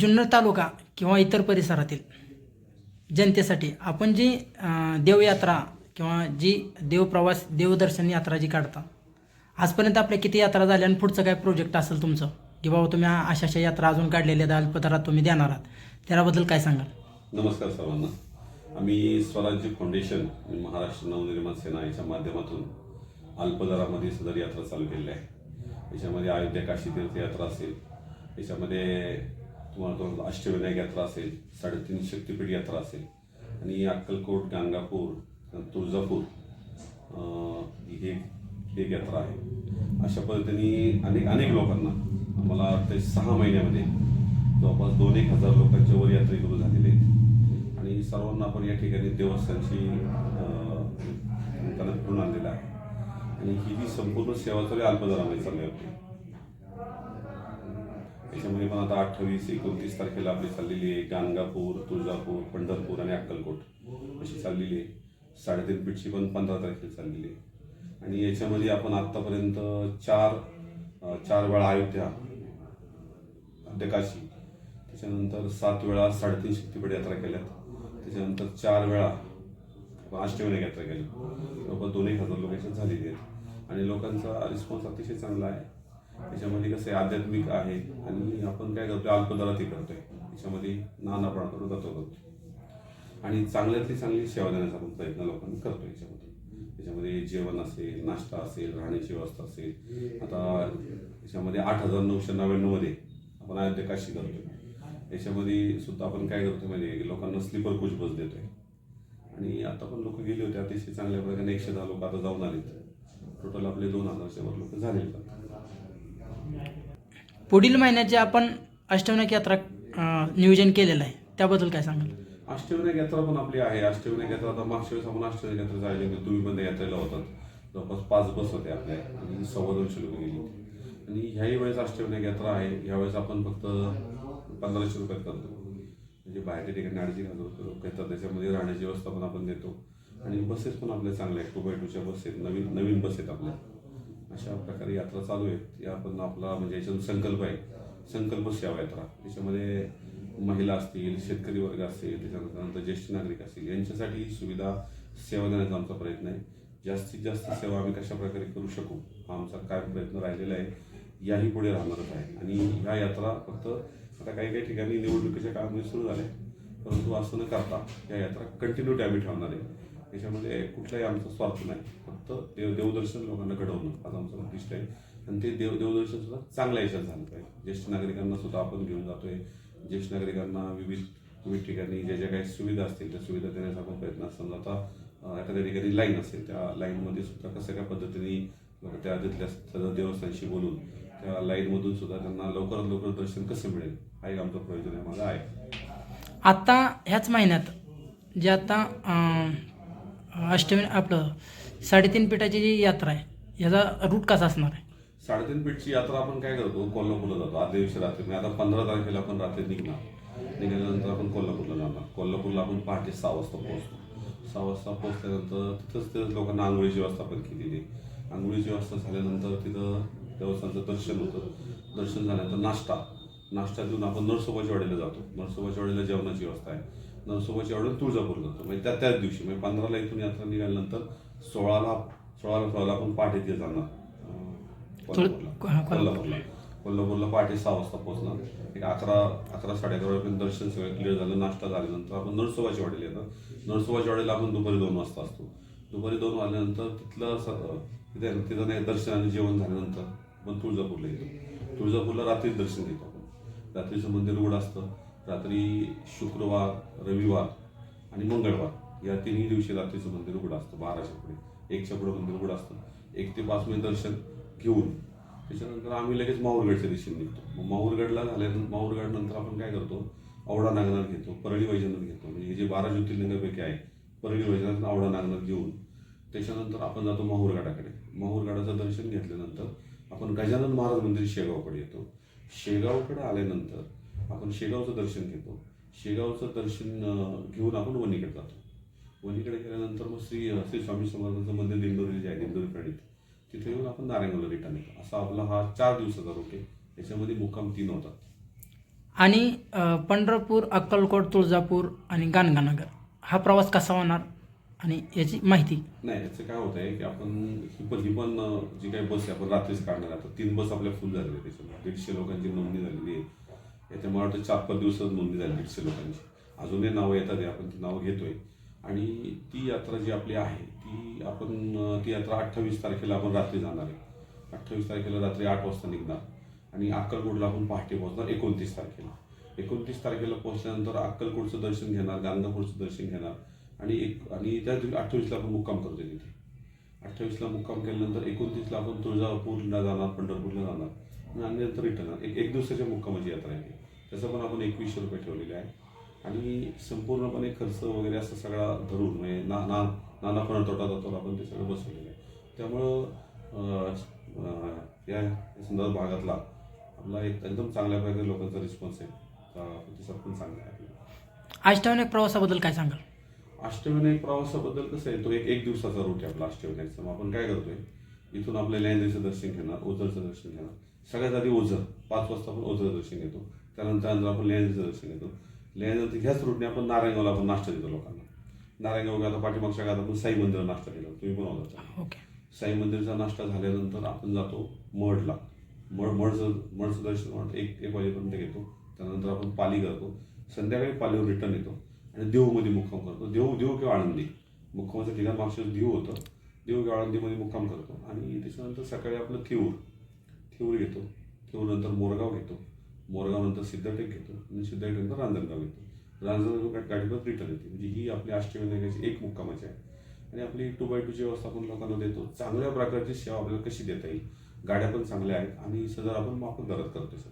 जुन्नर तालुका किंवा इतर परिसरातील जनतेसाठी आपण जी देवयात्रा किंवा जी देवप्रवास देवदर्शन यात्रा जी काढता आजपर्यंत आपल्या किती यात्रा झाल्या आणि पुढचं काय प्रोजेक्ट असेल तुमचं? की बाबा तुम्ही अशा अशा यात्रा अजून काढलेल्या अल्पदरात तुम्ही देणार आहात. त्याबद्दल काय सांगाल? नमस्कार सर्वांना. आम्ही स्वराज्य फाउंडेशन महाराष्ट्र नवनिर्माण सेना याच्या माध्यमातून अल्पदरामध्ये सदर यात्रा चालू केलेली आहे. याच्यामध्ये अयोध्या काशी तीर्थयात्रा असेल याच्यामध्ये तुम्हाला तो अष्टविनायक यात्रा असेल साडेतीन शक्तीपीठ यात्रा असेल आणि अक्कलकोट गाणगापूर तुळजापूर हे ही एक यात्रा आहे. अशा पद्धतीने अनेक अनेक लोकांना मला वाटतं सहा महिन्यामध्ये जवळपास दोन एक हजार लोकांच्या वर यात्रेकरू झालेले आहेत. आणि सर्वांना आपण या ठिकाणी देवस्थानची त्यांना फिरून आणलेलं आहे. आणि ही जी संपूर्ण सेवा तरी अल्पदरामध्ये चालली होती त्याच्यामध्ये पण आता अठ्ठावीस एकोणतीस तारखेला आपली चाललेली आहे. गाणगापूर तुळजापूर पंढरपूर आणि अक्कलकोट अशी चाललेली आहे. साडेतीन पीठची पण पंधरा तारखेला चाललेली आहे. आणि याच्यामध्ये आपण आत्तापर्यंत चार चार वेळा अयोध्या अध्यकाशी त्याच्यानंतर सात वेळा साडेतीन शक्तीपीठ यात्रा केल्यात. त्याच्यानंतर चार वेळा अष्टविनायक यात्रा केली. जवळपास दोन एक हजार लोकेशन झालेली आहेत. आणि लोकांचा रिस्पॉन्स अतिशय चांगला आहे. त्याच्यामध्ये कसं आहे आध्यात्मिक आहे. आणि आपण काय करतोय अल्पदरातही करतोय. त्याच्यामध्ये नानापणा करून जातो करतो आणि चांगल्यातली चांगली सेवा देण्याचा आपण प्रयत्न लोकांनी करतो याच्यामध्ये. त्याच्यामध्ये जेवण असेल नाश्ता असेल राहण्याची व्यवस्था असेल. आता याच्यामध्ये आठ हजार नऊशे नव्याण्णवमध्ये आपण अयोध्या काशी करतोय. याच्यामध्ये सुद्धा आपण काय करतोय म्हणजे लोकांना स्लीपर कोच बस देतोय. आणि आता पण लोक गेले होते अतिशय चांगल्या प्रकारे एकशे दहा लोक आता जाऊन आलेत. टोटल आपले दोन हजारच्या वर लोक झालेले आहेत. पुढील महिन्याची आपण अष्टविनायक यात्रा अं, नियोजन केलेलं आहे. त्याबद्दल काय सांगाल? अष्टविनायक यात्रा पण आपली आहे. अष्टविनायक यात्रा आता मागच्या वेळेस आपण अष्टविनायक यात्रा जायला गेलो. तुम्ही पण त्या यात्रेला होतात. जवळपास पाच बस होत्या आपल्या आणि सव्वा दोनशे लोक गेली होती. आणि ह्याही वेळेस अष्टविनायक यात्रा आहे. ह्यावेळेस आपण फक्त पंधराशे रुपयात करतो. म्हणजे बाहेरच्या ठिकाणी अडीचशे हजार रुपये लोक येतात. त्याच्यामध्ये राहण्याची व्यवस्था पण आपण देतो. आणि बसेस पण आपल्या चांगल्या आहेत. टू बाय टूच्या बस आहेत. नवीन नवीन बस आहेत आपल्या. अशा प्रकारे यात्रा चालू आहेत या पण आपला म्हणजे याच्यातून संकल्प आहे. संकल्प सेवा यात्रा. त्याच्यामध्ये महिला असतील शेतकरी वर्ग असेल त्याच्यानंतर ज्येष्ठ नागरिक असतील यांच्यासाठी सुविधा सेवा देण्याचा आमचा प्रयत्न आहे. जास्तीत जास्त सेवा आम्ही कशा प्रकारे करू शकू? हा आमचा काय प्रयत्न राहिलेला आहे. याही पुढे राहणारच आहे. आणि ह्या यात्रा फक्त आता काही काही ठिकाणी निवडणुकीच्या काळामध्ये सुरू झाल्या. परंतु असं न करता या यात्रा कंटिन्यू आम्ही ठेवणार आहे. त्याच्यामध्ये कुठलाही आमचा स्वार्थ नाही. फक्त देव देवदर्शन लोकांना घडवणं. आज आमचं उद्दिष्ट आहे. आणि ते देव देवदर्शन सुद्धा चांगल्या याच्यात झालं पाहिजे. ज्येष्ठ नागरिकांना सुद्धा आपण घेऊन जातोय. ज्येष्ठ नागरिकांना विविध विविध ठिकाणी ज्या ज्या काही सुविधा असतील त्या सुविधा देण्याचा आपण प्रयत्न असताना आता एखाद्या ठिकाणी लाईन असेल त्या लाईनमध्ये सुद्धा कसं काय पद्धतीने त्या तिथल्या देवस्थानशी बोलून त्या लाईनमधून सुद्धा त्यांना लवकरात लवकर दर्शन कसं मिळेल? हा एक आमचा प्रयोजन आहे माझा आहे. आत्ता ह्याच महिन्यात जे आता अष्टमी आपलं साडेतीन पिठाची जी यात्रा आहे याचा रूट कसा असणार आहे? साडेतीन पीठची यात्रा आपण काय करतो? कोल्हापूरला जातो. आदल्या दिवशी रात्री. म्हणजे आता पंधरा तारखेला आपण रात्री निघणार. निघाल्यानंतर आपण कोल्हापूरला जाणार. कोल्हापूरला आपण पहाटे सहा वाजता पोहोचतो. सहा वाजता पोहोचल्यानंतर तिथंच तिथं लोकांना आंघोळीची व्यवस्था आपण केलेली आहे. आंघोळीची व्यवस्था झाल्यानंतर तिथं देवस्थानचं दर्शन होतं. दर्शन झाल्यानंतर नाश्ता. नाश्ता देऊन आपण नरसोबाच्या वाडीला जातो. नरसोबाच्या वाडीला जेवणाची व्यवस्था आहे. नरसोबाच्या वाडीला तुळजापूर जातो. म्हणजे त्या त्याच दिवशी. म्हणजे पंधराला इथून यात्रा निघाल्यानंतर सोळाला सोळाला सोळाला आपण पहाटे तिथे जाणार. कोल्हापूरला. कोल्हापूरला. कोल्हापूरला. पहाटे सहा वाजता पोहोचणार. एक अकरा अकरा साडे अकरा वाजेपर्यंत दर्शन सगळं क्लिअर झालं. नाश्ता झाल्यानंतर आपण नरसोबाच्या वाडीला येतात नरसोबाच्या वाडीला आपण दुपारी दोन वाजता असतो. दुपारी दोन वाजल्यानंतर तिथलं तिथे तिथं नाही दर्शन आणि जेवण झाल्यानंतर आपण तुळजापूरला येतो. तुळजापूरला रात्री दर्शन घेतो आपण. रात्रीचं मंदिर उघड असतं. रात्री शुक्रवार रविवार आणि मंगळवार या तिन्ही दिवशी रात्रीचं मंदिर उघडं असतं बाराच्या पुढे. एकच्या पुढे मंदिर उघडं असतं. एक ते पाच मिनिट दर्शन घेऊन त्याच्यानंतर आम्ही लगेच माहूरगडच्या दिशेने निघतो. मग माहूरगडला झाल्यानंतर माहूरगड नंतर आपण काय करतो? औडा नागनाथ घेतो परळी वैजनाथ घेतो. म्हणजे हे जे बारा ज्योतिर्लिंगापैकी आहे परळी वैजनाथ औडा नागनाथ घेऊन त्याच्यानंतर आपण जातो माहूरगडाकडे. माहूरगडाचं दर्शन घेतल्यानंतर आपण गजानन महाराज मंदिर शेगावकडे येतो. शेगावकडे आल्यानंतर आपण शेगावचं दर्शन घेतो. शेगावचं दर्शन घेऊन आपण वणीकडे जातो. वणीकडे गेल्यानंतर मग श्री श्री स्वामी समर्थांचं मंदिर दिंडोरी जे आहे दिंडोरी प्रणित तिथे येऊन आपण नारायणगावला रिटर्न येतो. असा आपला हा चार दिवसाचा रूट याच्यामध्ये मुक्काम तीन होतात. आणि पंढरपूर अक्कलकोट तुळजापूर आणि गाणगानगर. हा प्रवास कसा होणार? आणि याची माहिती? नाही याचं काय होत आहे की आपण ही पण ही पण जी काही बस आहे आपण रात्रीच काढणार. आता तीन बस आपल्या फुल झालेली आहे त्याच्यामध्ये दीडशे लोकांची नोंदणी झालेली आहे. याच्या मला वाटतं चार पाच दिवसात नोंदणी झाली दीडशे लोकांची. अजूनही नावं येतात आपण ती नावं घेतोय. आणि ती यात्रा जी आपली आहे ती आपण ती यात्रा अठ्ठावीस तारखेला आपण रात्री जाणार आहे. अठ्ठावीस तारखेला रात्री आठ वाजता निघणार. आणि अक्कलकोटला आपण पहाटे पोहोचणार एकोणतीस तारखेला. एकोणतीस तारखेला पोहोचल्यानंतर अक्कलकोटचं दर्शन घेणार गाणगापूरचं दर्शन घेणार. आणि एक आणि त्या दिवशी अठ्ठावीसला आपण मुक्काम करतो तिथे. अठ्ठावीसला मुक्काम केल्यानंतर एकोणतीसला आपण तुळजापूरला जाणार पंढरपूरला जाणार. आणि नंतर रिटर्न एक एक दिवसाच्या मुक्कामाची यात्रा आहे त्याचं पण आपण एकवीसशे रुपये ठेवलेले आहे. आणि संपूर्णपणे खर्च वगैरे असं सगळा धरून म्हणजे ना ना नाना पण तोटा जातो आपण ते सगळं बसवलेलं आहे. त्यामुळं या संदर्भ भागातला आपला एक एकदम चांगल्या प्रकारे लोकांचा रिस्पॉन्स आहे. प्रतिसाद पण चांगला आहे. आपला अष्टावनिक प्रवासाबद्दल काय सांगाल? अष्टविनायक प्रवासाबद्दल कसं आहे तो एक एक दिवसाचा रूट आहे आपला अष्टविनायकचा. मग आपण काय करतोय इथून आपल्या लँड्रीचं दर्शन घेणार ओझरचं दर्शन घेणार. सगळ्यात आधी ओझर पाच वाजता आपण ओझरचं दर्शन घेतो. त्यानंतर नंतर आपण लँड्रीचं दर्शन घेतो लँड्रीनंतर ह्याच रूटने आपण नारायणगावला आपण नाश्ता देतो लोकांना. नारायणगाव आता पाठीमागच्या काळात आपण साई मंदिर नाश्ता दिला तुम्ही पण होता ओके. साई मंदिरचा नाश्ता झाल्यानंतर आपण जातो मढला. मढ मढचं मढचं दर्शन वाटतं एक एक वाजेपर्यंत घेतो. त्यानंतर आपण पाली करतो. संध्याकाळी पालीवर रिटर्न येतो. आणि देऊमध्ये मुक्काम करतो. देऊ देऊ किंवा आळंदी. मुक्कामाचं ठिकाण मागच्या देऊ होतं. देऊ किंवा आळंदीमध्ये मुक्काम करतो. आणि त्याच्यानंतर सकाळी आपलं थेऊर. थेऊर घेतो. थेऊर नंतर मोरगाव घेतो. मोरगावनंतर सिद्धटेक घेतो आणि सिद्धटेकनंतर रांजणगाव येतो. रांजणगाव गाडीवर रिटर्न येते. म्हणजे ही आपली अष्टविनायकाची एक मुक्कामाची आहे. आणि आपली टू बाय टूची व्यवस्था आपण लोकांना देतो. चांगल्या प्रकारची सेवा आपल्याला कशी देता येईल? गाड्या पण चांगल्या आहेत आणि सदर आपण माफक दरात करतो सर.